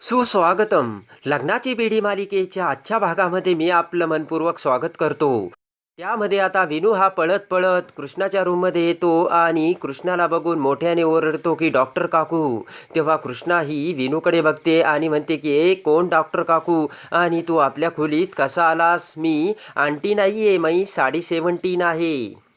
सुस्वागतम. लग्नाची बेडी मालिकेच्या आजच्या भागामध्ये मी आपलं मनपूर्वक स्वागत करतो. त्यामध्ये आता विनू हा पळत पळत कृष्णाच्या रूममध्ये येतो आणि कृष्णाला बघून मोठ्याने ओरडतो की डॉक्टर काकू. तेव्हा कृष्णा ही विनूकडे बघते आणि म्हणते की ए कोण डॉक्टर काकू? आणि तू आपल्या खोलीत कसा आलास? मी आंटी नाही आहे मी साडी सेवन्टीन आहे.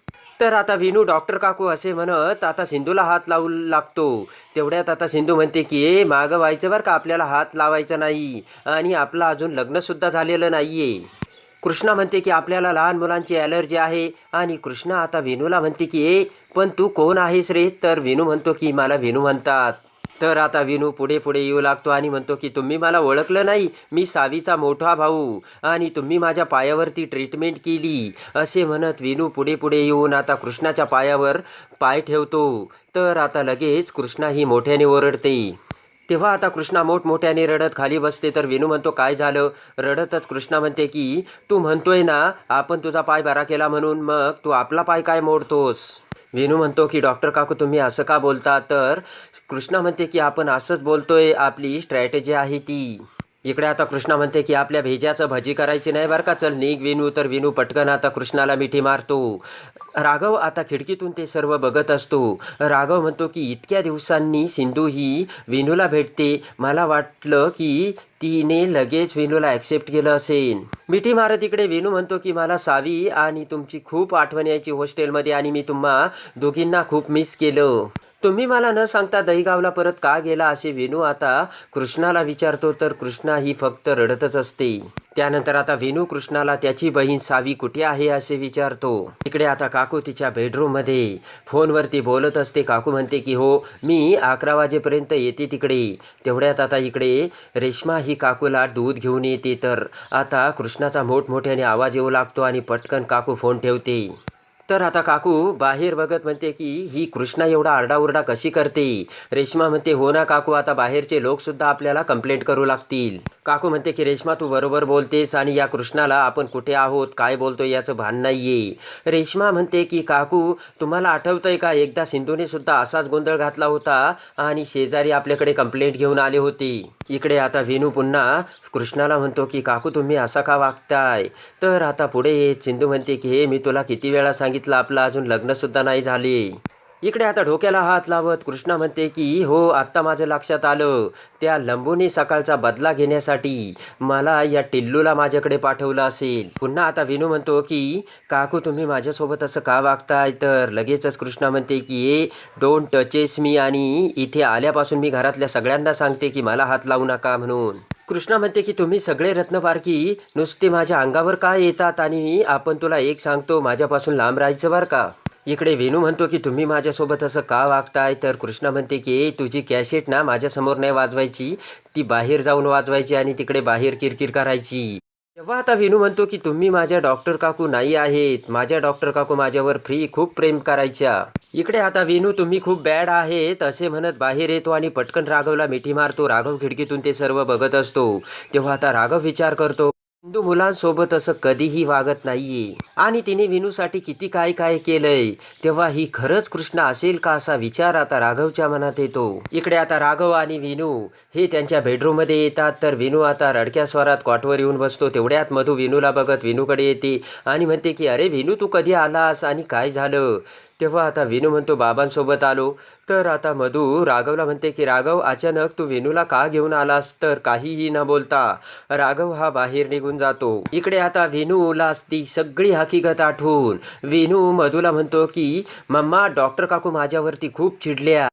तर आता विनू डॉक्टर काकू असे म्हणत आता सिंधूला हात लावू लागतो. तेवढ्यात आता सिंधू म्हणते की ए मागं व्हायचं बरं का? आपल्याला हात लावायचा नाही आणि आपलं अजून लग्नसुद्धा झालेलं नाही आहे कृष्णा म्हणते की आपल्याला लहान मुलांची ॲलर्जी आहे. आणि कृष्णा आता विनूला म्हणते की ए पण तू कोण आहेस रे? तर विनू म्हणतो की मला विनू म्हणतात. तर आता विनू पुढे पुढे येऊ लागतो आणि म्हणतो की तुम्ही मला ओळखलं नाही. मी सावीचा मोठा भाऊ आणि तुम्ही माझ्या पायावरती ट्रीटमेंट केली. असे म्हणत विनू पुढे पुढे येऊन आता कृष्णाच्या पायावर पाय ठेवतो. तर आता लगेच कृष्णा ही मोठ्याने ओरडते. तेव्हा आता कृष्णा मोठमोठ्याने रडत खाली बसते. तर विनू म्हणतो काय झालं? रडतच कृष्णा म्हणते की तू म्हणतोय ना आपण तुझा पाय बरा केला म्हणून मग तू आपला पाय काय मोडतोस? विनू म्हणतो की डॉक्टर काकू तुम्ही असं का बोलता? तर कृष्णा म्हणते की आपण असंच बोलतोय. आपली स्ट्रॅटेजी आहे ती. इकडे आता कृष्णा म्हणते की आपल्या भेज्याचं भजी करायची नाही बरं का? चल निघ विनू तर विनू पटकन आता कृष्णाला मिठी मारतो. राघव आता खिडकीतून ते सर्व बघत असतो. राघव म्हणतो की इतक्या दिवसांनी सिंधू ही विनूला भेटते. मला वाटलं की तिने लगेच विनूला ॲक्सेप्ट केलं असेल. मिठी मारत इकडे विनू म्हणतो की मला सावी आणि तुमची खूप आठवण यायची हॉस्टेलमध्ये आणि मी तुम्हा दोघींना खूप मिस केलं. तुम्ही मला न सांगता दहीगावला परत का गेला असे विनू आता कृष्णाला विचारतो तर कृष्णा ही फक्त रडतच असते. त्यानंतर आता विनू कृष्णाला त्याची बहीण सावी कुठे आहे? असे विचारतो. इकडे आता काकू तिच्या बेडरूममध्ये फोनवरती बोलत असते. काकू म्हणते की हो मी अकरा वाजेपर्यंत येते तिकडे. तेवढ्यात आता इकडे रेश्मा ही काकूला दूध घेऊन येते. तर आता कृष्णाचा मोठमोठ्याने आवाज येऊ लागतो आणि पटकन काकू फोन ठेवते. तर आता काकू बाहेर बघत म्हणते की ही कृष्णा एवढा आरडाओरडा कशी करते? रेश्मा म्हणते हो ना काकू आता बाहेरचे लोकसुद्धा आपल्याला कंप्लेंट करू लागतील. काकू म्हणते की रेश्मा तू बरोबर बोलतेस आणि या कृष्णाला आपण कुठे आहोत? काय बोलतो याचं भान नाहीये. रेश्मा म्हणते की काकू तुम्हाला आठवतंय का? एकदा सिंधूने सुद्धा असाच गोंधळ घातला होता आणि शेजारी आपल्याकडे कंप्लेंट घेऊन आले होते. इकडे आता विनू पुन्हा कृष्णाला म्हणतो की काकू तुम्ही असा का वागताय? तर आता पुढे येत सिंधू म्हणते की हे मी तुला किती वेळा सांगितलं आपलं अजून लग्नसुद्धा नाही झाले. इकडे आता डोक्याला हात लावत कृष्णा म्हणते की हो आत्ता माझं लक्षात आलं. त्या लंबूने सकाळचा बदला घेण्यासाठी मला या टिल्लूला माझ्याकडे पाठवलं असेल. पुन्हा आता विनू म्हणतो की काकू तुम्ही माझ्यासोबत असं का वागताय? तर लगेचच कृष्णा म्हणते की ए डोंट टचेस मी आणि इथे आल्यापासून मी घरातल्या सगळ्यांना सांगते की मला हात लावू नका म्हणून. कृष्णा म्हणते की तुम्ही सगळे रत्नपारखी नुसते माझ्या अंगावर का येतात आणि आपण तुला एक सांगतो माझ्यापासून लांब राहायचं बरं का? इकडे वेणू म्हणतो की तुम्ही माझ्यासोबत असं का वागताय? तर कृष्णा म्हणते की "ए, तुझी कॅसेट ना माझ्यासमोर नाही वाजवायची. ती बाहेर जाऊन वाजवायची आणि तिकडे बाहेर किरकिर करायची. तेव्हा आता वेणू म्हणतो की तुम्ही माझ्या डॉक्टर काकू नाही आहेत. माझ्या डॉक्टर काकू माझ्यावर फ्री खूप प्रेम करायच्या. इकडे आता वेणू तुम्ही खूप बॅड आहेत असे म्हणत बाहेर येतो आणि पटकन राघवला मिठी मारतो. राघव खिडकीतून ते सर्व बघत असतो. तेव्हा आता राघव विचार करतो हिंदू मुलांसोबत असं कधीही वागत नाहीये. आणि तिने विनूसाठी किती काय काय केलंय तेव्हा ही खरंच कृष्ण असेल का असा विचार आता राघवच्या मनात येतो. इकडे आता राघव आणि विनू हे त्यांच्या बेडरूममध्ये येतात तर विनू आता रडक्या स्वरात कॉटवर येऊन बसतो. तेवढ्यात मधू विनूला बघत विनूकडे येते आणि म्हणते की अरे विनू तू कधी आलास? आणि काय झालं? तेव्हा आता विनू म्हणतो बाबांसोबत आलो. तर आता मधू राघवला म्हणते की राघव अचानक तू विनूला का घेऊन आलास? तर काहीही न बोलता. राघव हा बाहेर निघून जातो. इकडे आता विनूला ती सगळी हकीकत आठवून. विनू मधूला म्हणतो की मम्मा डॉक्टर काकू माझ्यावरती खूप चिडल्या.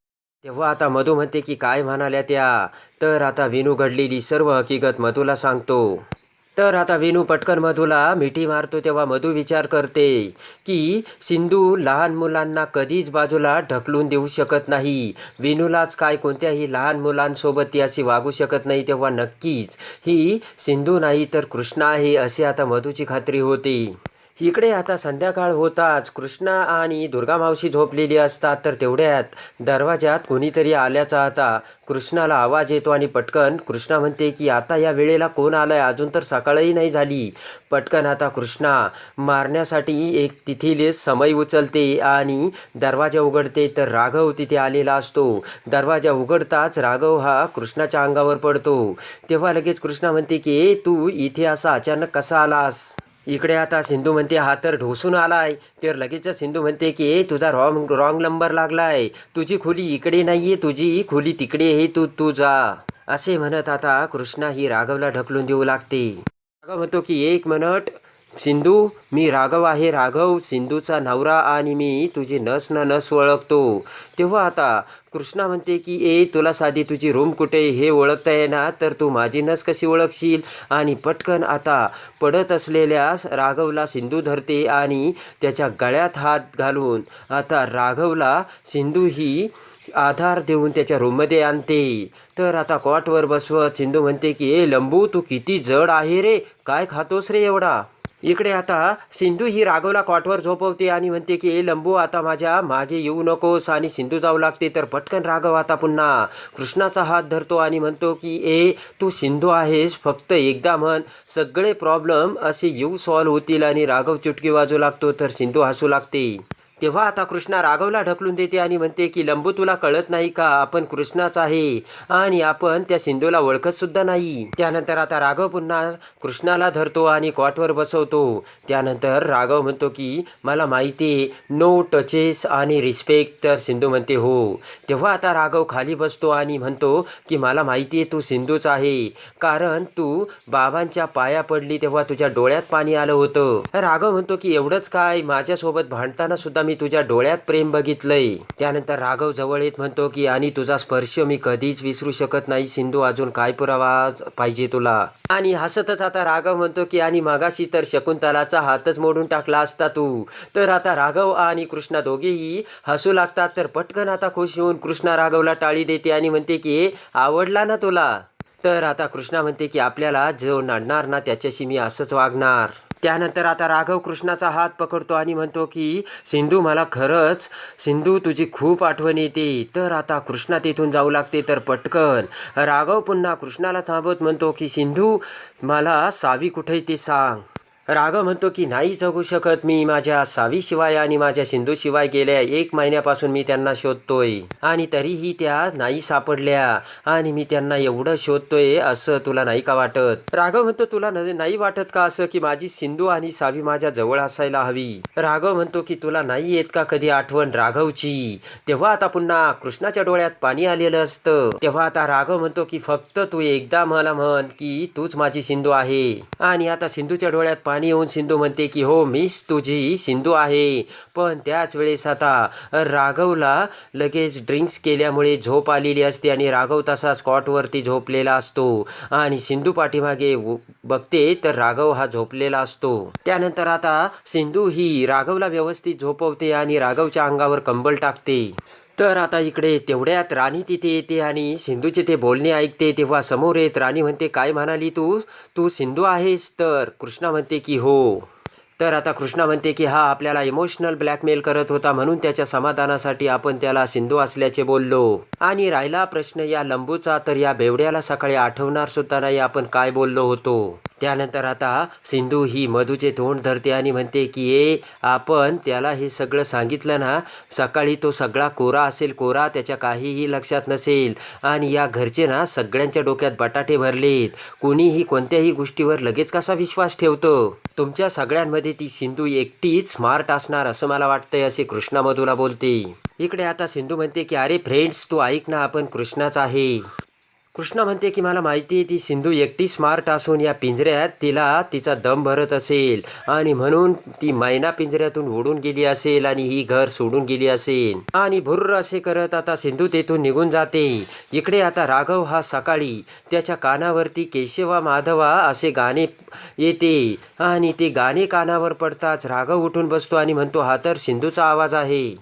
तेव्हा आता मधू म्हणते की काय म्हणाल्या त्या? तर आता विनू घडलेली सर्व हकीकत मधूला सांगतो. तर आता वेणू पटकन मधूला मिठी मारतो तेव्हा मधू विचार करते की सिंधू लहान मुलांना कधीच बाजूला ढकलून देऊ शकत नाही. वेणूलाच काय कोणत्याही लहान मुलांसोबत ती अशी वागू शकत नाही तेव्हा नक्कीच ही सिंधू नाही तर कृष्णा आहे असे आता मधूची खात्री होते. इकडे आता संध्याकाळ होताच. कृष्णा आणि दुर्गा मावशी झोपलेली असतात तर तेवढ्यात दरवाजात कोणीतरी आल्याचा आता कृष्णाला आवाज येतो आणि पटकन कृष्णा म्हणते की आता या वेळेला कोण आलाय? अजून तर सकाळही नाही झाली. पटकन आता कृष्णा मारण्यासाठी एक तिथील समय उचलते आणि दरवाजा उघडते तर राघव तिथे आलेला असतो. दरवाजा उघडताच राघव हा कृष्णाच्या अंगावर पडतो. तेव्हा लगेच कृष्णा म्हणते की "ए, तू इथे असा अचानक कसा आलास? इकडे आता सिंधू म्हणते हा तर ढोसून आला आहे तर लगेचच सिंधू म्हणते की ए तुझा रॉंग रॉंग नंबर लागलाय. तुझी खोली इकडे नाही आहे तुझी खोली तिकडे आहे तू तू जा. असे म्हणत आता कृष्णा ही राघवला ढकलून देऊ लागते. राघव म्हणतो की एक मिनट सिंधू मी राघव आहे राघव. सिंधूचा नवरा आणि मी तुझी नस न नस ओळखतो. तेव्हा आता कृष्णा म्हणते की ए तुला साधी तुझी रूम कुठे? आहे हे ओळखता येणार तर तू माझी नस कशी ओळखशील? आणि पटकन आता पडत असलेल्या राघवला सिंधू धरते आणि त्याच्या गळ्यात हात घालून आता राघवला सिंधू ही आधार देऊन त्याच्या रूममध्ये आणते. तर आता कॉटवर बसवत सिंधू म्हणते की ए लंबू तू किती जड आहे रे. काय खातोस रे एवढा? इकडे आता सिंधू ही राघवला कॉटवर झोपवते आणि म्हणते की ए लंबू आता माझ्या मागे येऊ नकोस आणि सिंधू जाऊ लागते तर पटकन राघव आता पुन्हा. कृष्णाचा हात धरतो आणि म्हणतो की ए तू सिंधू आहेस फक्त एकदा म्हण. सगळे प्रॉब्लेम असे येऊ सॉल्व्ह होतील आणि राघव चुटकी वाजू लागतो तर सिंधू हसू लागते. तेव्हा आता कृष्णा राघवला ढकलून देते आणि म्हणते की लंबू तुला कळत नाही का? आपण कृष्णाच आहे आणि आपण त्या सिंधूला ओळखत सुद्धा नाही. त्यानंतर आता राघव पुन्हा कृष्णाला धरतो आणि कॉटवर बसवतो. त्यानंतर राघव म्हणतो की मला माहिती आहे नो टचेस आणि रिस्पेक्ट तर सिंधू म्हणते हो. तेव्हा आता राघव खाली बसतो आणि म्हणतो की मला माहिती आहे तू सिंधूच आहे. कारण तू बाबांच्या पाया पडली तेव्हा तुझ्या डोळ्यात पाणी आलं होतं. राघव म्हणतो की एवढंच काय? माझ्यासोबत भांडताना सुद्धा मी तुझ्या डोळ्यात प्रेम बघितलंय. त्यानंतर राघव जवळ येत म्हणतो की आणि तुझा स्पर्श मी कधीच विसरू शकत नाही सिंधू अजून काय पुरावा पाहिजे तुला? आणि हसतच आता राघव म्हणतो की आणि मागाशी तर शकुंतलाचा हातच मोडून टाकला असता तू. तर आता राघव आणि कृष्णा दोघेही हसू लागतात. तर पटकन आता खुश होऊन कृष्णा राघवला टाळी देते आणि म्हणते की आवडला ना तुला? तर आता कृष्णा म्हणते की आपल्याला जो नडणार ना त्याच्याशी मी असंच वागणार. त्यानंतर आता राघव कृष्णाचा हात पकडतो आणि म्हणतो की सिंधू मला खरंच सिंधू तुझी खूप आठवण येते. तर आता कृष्णा तिथून जाऊ लागते तर पटकन. राघव पुन्हा कृष्णाला थांबवत म्हणतो की सिंधू मला सावी कुठे ते सांग. राघव म्हणतो की नाही जगू शकत मी माझ्या सावीशिवाय आणि माझ्या सिंधूशिवाय गेल्या एक महिन्यापासून मी त्यांना शोधतोय. आणि तरीही त्या नाही सापडल्या. आणि मी त्यांना एवढं शोधतोय असं तुला नाही का वाटत? राघव म्हणतो तुला न- नाही वाटत का असं की माझी सिंधू आणि सावी माझ्या जवळ असायला हवी? राघव म्हणतो की तुला नाही येत का कधी आठवण राघवची? तेव्हा आता पुन्हा कृष्णाच्या डोळ्यात पाणी आलेलं असतं. तेव्हा आता राघव म्हणतो की फक्त तू एकदा मला म्हण की तूच माझी सिंधू आहे. आणि आता सिंधूच्या डोळ्यात पाणी येऊन सिंधू म्हणते की हो मीच तुझी सिंधू आहे. पण त्याच वेळेस आता राघवला लगेच ड्रिंक्स केल्यामुळे झोप आलेली असते आणि राघव तसा स्कॉटवरती झोपलेला असतो. आणि सिंधू पाठीमागे बघते तर राघव हा झोपलेला असतो. त्यानंतर आता सिंधू ही राघवला व्यवस्थित झोपवते आणि राघवच्या अंगावर कंबल टाकते. तर आता इकडे तेवढ्यात राणी तिथे येते आणि सिंधूचे ते बोलणे ऐकते तेव्हा समोर येत राणी म्हणते काय म्हणाली तू? तू सिंधू आहेस तर? कृष्णा म्हणते की हो. तर आता कृष्णा म्हणते की हा आपल्याला इमोशनल ब्लॅकमेल करत होता म्हणून त्याच्या समाधानासाठी आपण त्याला सिंधू असल्याचे बोललो. आणि राहिला प्रश्न या लंबूचा तर या बेवड्याला सकाळी आठवणार सुद्धा नाही आपण काय बोललो होतो? त्यानंतर आता सिंधू ही मधूचे तोंड धरते आणि म्हणते की ए आपण त्याला हे सगळं सांगितलं ना सकाळी तो सगळा कोरा असेल कोरा त्याच्या काहीही लक्षात नसेल. आणि या घरचे ना सगळ्यांच्या डोक्यात बटाटे भरलेत. कोणीही कोणत्याही गोष्टीवर लगेच कसा विश्वास ठेवतो? तुमच्या सगळ्यांमध्ये ती सिंधू एकटीच स्मार्ट असणार असं मला वाटतंय असे कृष्णा मधूला बोलते. इकडे आता सिंधू म्हणते की अरे फ्रेंड्स तू ऐक ना आपण कृष्णाच आहे. कृष्णा म्हणते की मला माहिती आहे ती सिंधू एकटी स्मार्ट असून या पिंजऱ्यात तिला तिचा दम भरत असेल. आणि म्हणून ती मैना पिंजऱ्यातून उडून गेली असेल आणि ही घर सोडून गेली असेल. आणि भुर्र असे करत आता सिंधू तेथून निघून जाते. इकडे आता राघव हा सकाळी त्याच्या कानावरती केशवा माधवा असे गाणे येते. आणि ते गाणे कानावर पडताच राघव उठून बसतो आणि म्हणतो हा तर सिंधूचा आवाज आहे.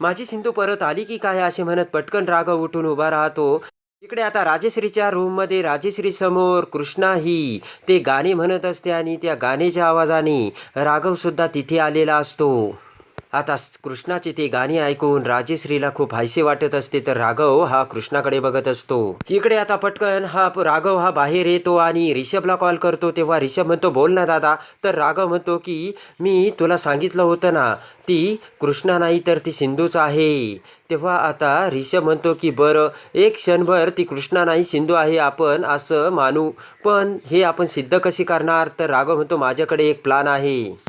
माझी सिंधू परत आली की काय? असे म्हणत पटकन राघव उठून उभा राहतो. इकडे आता राजेश्रीच्या रूममध्ये राजेश्री समोर कृष्णा ही. ते गाणे म्हणत असते आणि त्या गाण्याच्या आवाजाने राघवसुद्धा तिथे आलेला असतो. आता कृष्णाची ते गाणी ऐकून राजेश्रीला खूप हायसे वाटत असते तर राघव हा कृष्णाकडे बघत असतो. इकडे आता पटकन हा राघव हा बाहेर येतो आणि रिषभला कॉल करतो. तेव्हा रिषभ म्हणतो बोल ना दादा. तर राघव म्हणतो की मी तुला सांगितलं होतं ना ती कृष्णा नाही तर ती सिंधूच आहे. तेव्हा आता रिषभ म्हणतो की बरं एक क्षणभर ती कृष्णा नाही सिंधू आहे आपण असं मानू. पण हे आपण सिद्ध कशी करणार? तर राघव म्हणतो माझ्याकडे एक प्लान आहे.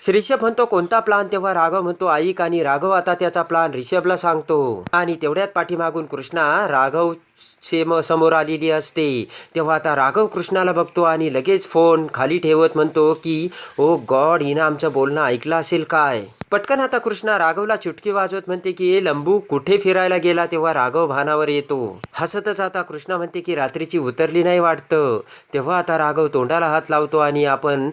श्रीषभ म्हणतो कोणता प्लान तेव्हा राघव म्हणतो ऐक आणि राघव आता त्याचा प्लान रिषभला सांगतो. आणि तेवढ्यात पाठीमागून कृष्णा राघव सेम समोर आलेली असते. तेव्हा आता राघव कृष्णाला बघतो आणि लगेच फोन खाली ठेवत म्हणतो की ओ गॉड हिनं आमचं बोलणं ऐकलं असेल काय? पटकन आता कृष्णा राघवला चुटकी वाजवत म्हणते की ए लंबू कुठे फिरायला गेला? तेव्हा राघव भानावर येतो. हसतच आता कृष्णा म्हणते की रात्रीची उतरली नाही वाटतं. तेव्हा आता राघव तोंडाला हात लावतो आणि आपण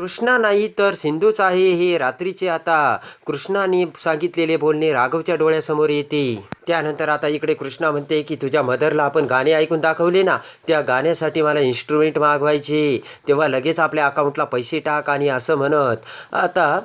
कृष्णा नाही तर सिंधूच आहे हे रात्रीचे आता. कृष्णाने सांगितलेले बोलणे राघवच्या डोळ्यासमोर येते. त्यानंतर आता इकडे कृष्णा म्हणते की तुझ्या मदरला आपण गाणे ऐकून दाखवले ना त्या गाण्यासाठी मला इन्स्ट्रुमेंट मागवायचे. तेव्हा लगेच आपल्या अकाउंटला पैसे टाक आणि असं म्हणत. आता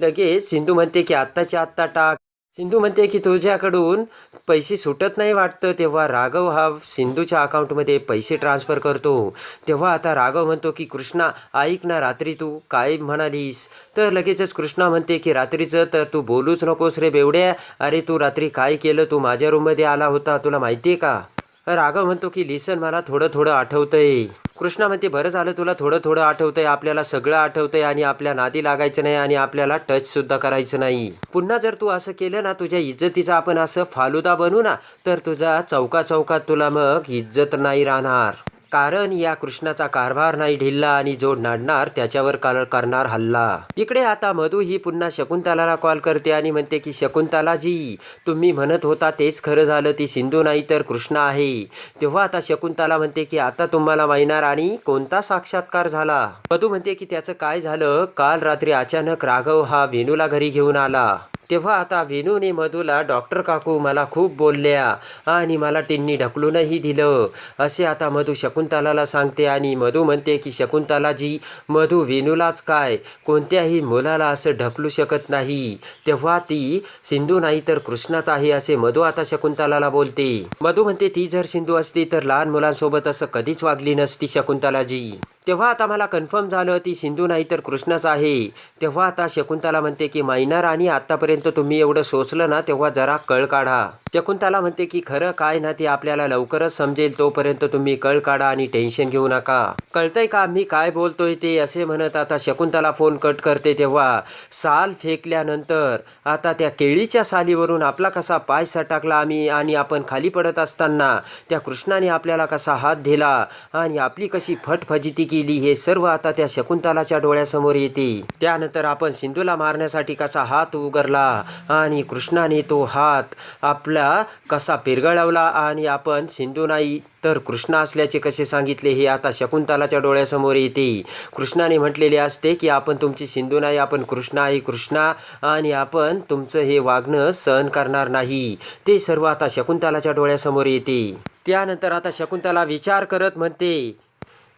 लगेच सिंधू म्हणते की आत्ताच्या आत्ता टाक. सिंधू म्हणते की तुझ्याकडून पैसे सुटत नाही वाटतं. तेव्हा राघव हा सिंधूच्या अकाउंटमध्ये पैसे ट्रान्स्फर करतो. तेव्हा आता राघव म्हणतो की कृष्णा ऐक ना रात्री तू काय म्हणालीस? तर लगेचच कृष्णा म्हणते की रात्रीचं तर तू बोलूच नकोस रे बेवड्या. अरे तू रात्री काय केलं? तू माझ्या रूममध्ये आला होता. तुला माहिती आहे का? राघव म्हणतो की लिसन मला थोडं थोडं आठवतंय. कृष्णा म्हणते बरं झालं तुला थोडं थोडं आठवतंय. आपल्याला सगळं आठवतंय आणि आपल्या नादी लागायचं नाही आणि आपल्याला टच सुद्धा करायचं नाही. पुन्हा जर तू असं केलं ना तुझ्या इज्जतीचा आपण असं फालुदा बनू ना तर तुझा चौका चौकात तुला मग इज्जत नाही राहणार. कारण या कृष्णाचा कारभार नाही ढिल्ला आणि जो नाडणार त्याच्यावर कर करणार हल्ला. इकडे आता मधू ही पुन्हा शकुंतलाला कॉल करते आणि म्हणते की शकुंतलाजी तुम्ही म्हणत होता तेच खरं झालं ती सिंधू नाही तर कृष्ण आहे. तेव्हा आता शकुंतला म्हणते की आता तुम्हाला माहिणार आणि कोणता साक्षात्कार झाला? मधू म्हणते की त्याचं काय झालं? काल रात्री अचानक राघव हा वेणूला घरी घेऊन आला. तेव्हा आता वेणूने मधूला डॉक्टर काकू मला खूप बोलल्या आणि मला त्यांनी ढकलूनही दिलं. असे आता मधू शकुंतलाला सांगते आणि मधू म्हणते की शकुंतलाजी मधू वेणूलाच काय? कोणत्याही मुलाला असं ढकलू शकत नाही. तेव्हा ती सिंधू नाही तर कृष्णाच आहे असे मधू आता शकुंतलाला बोलते. मधू म्हणते ती जर सिंधू असती तर लहान मुलांसोबत असं कधीच वागली नसती शकुंतलाजी. तेव्हा आता मला कन्फर्म झालं ती सिंधू नाही तर कृष्णच आहे. तेव्हा आता शकुंतला म्हणते की मायनर आणि आतापर्यंत तुम्ही एवढं सोचलं ना तेव्हा जरा कळ काढा. शकुंतला म्हणते की खरं काय ना ते आपल्याला लवकरच समजेल तोपर्यंत तुम्ही कळ काढा आणि टेन्शन घेऊ नका. कळतंय का मी काय बोलतोय ते? असे म्हणत आता शकुंतला फोन कट करते तेव्हा. साल फेकल्यानंतर आता त्या केळीच्या सालीवरून आपला कसा पाय सटाकला आम्ही आणि आपण खाली पडत असताना त्या कृष्णाने आपल्याला कसा हात दिला आणि आपली कशी फटफजिती केली हे सर्व आता त्या शकुंतलाच्या डोळ्यासमोर येते. त्यानंतर आपण सिंधूला मारण्यासाठी कसा हात उघडला आणि कृष्णाने तो हात आपला कसा पिरगळवला आणि आपण सिंधू नाही तर कृष्ण असल्याचे कसे सांगितले हे आता शकुंतलाच्या डोळ्यासमोर येते. कृष्णाने म्हटलेले असते की आपण तुमची सिंधू नाही आपण कृष्ण आहे कृष्णा आणि आपण तुमचं हे वागणं सहन करणार नाही. ते सर्व आता शकुंतलाच्या डोळ्यासमोर येते. त्यानंतर आता शकुंतला विचार करत म्हणते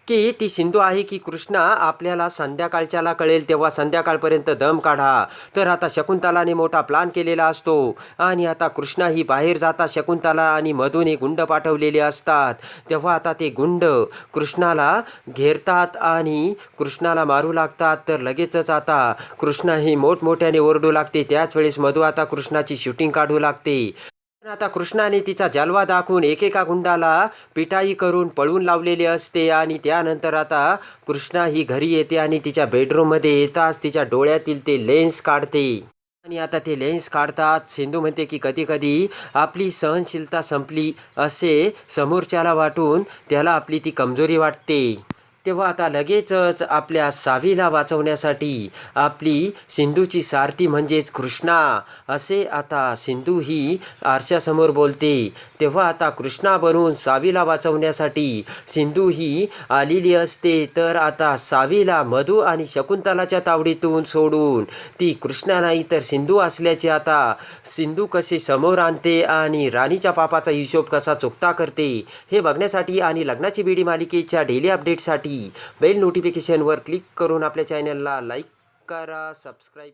की ती सिंधू आहे की कृष्णा आपल्याला संध्याकाळच्याला कळेल तेव्हा संध्याकाळपर्यंत दम काढा. तर आता शकुंतलाने मोठा प्लान केलेला असतो. आणि आता कृष्णा ही बाहेर जाता शकुंतला आणि मधून गुंड पाठवलेले असतात. तेव्हा आता ते गुंड कृष्णाला घेरतात आणि कृष्णाला मारू लागतात तर लगेचच आता कृष्णा ही मोठमोठ्याने ओरडू लागते. त्याच वेळेस मधू आता कृष्णाची शूटिंग काढू लागते. आता कृष्णाने तिचा जलवा दाखवून एकेका गुंडाला पिटाई करून पळून लावलेले असते आणि त्यानंतर आता कृष्णा ही घरी येते आणि तिच्या बेडरूममध्ये येताच तिच्या डोळ्यातील ते लेन्स काढते. आणि आता ते लेन्स काढतात सिंधू म्हणते की कधीकधी आपली सहनशीलता संपली असे समोरच्याला वाटून त्याला आपली ती कमजोरी वाटते. तेव्हा आता लगेचच आपल्या सावीला वाचवण्यासाठी आपली सिंधूची सारथी म्हणजेच कृष्णा असे आता सिंधू ही आरशासमोर बोलते. तेव्हा आता कृष्णा बनून सावीला वाचवण्यासाठी सिंधू ही आलेली असते. तर आता सावीला मधू आणि शकुंतलाच्या तावडीतून सोडून ती कृष्णा नाही तर सिंधू असल्याचे आता सिंधू कसे समोर आणते आणि राणीच्या पापाचा हिशोब कसा चुकता करते हे बघण्यासाठी आणि लग्नाची बीडी मालिकेच्या डेली अपडेटसाठी बेल नोटिफिकेशनवर क्लिक करून आपल्या चॅनलला लाईक करा सबस्क्राईब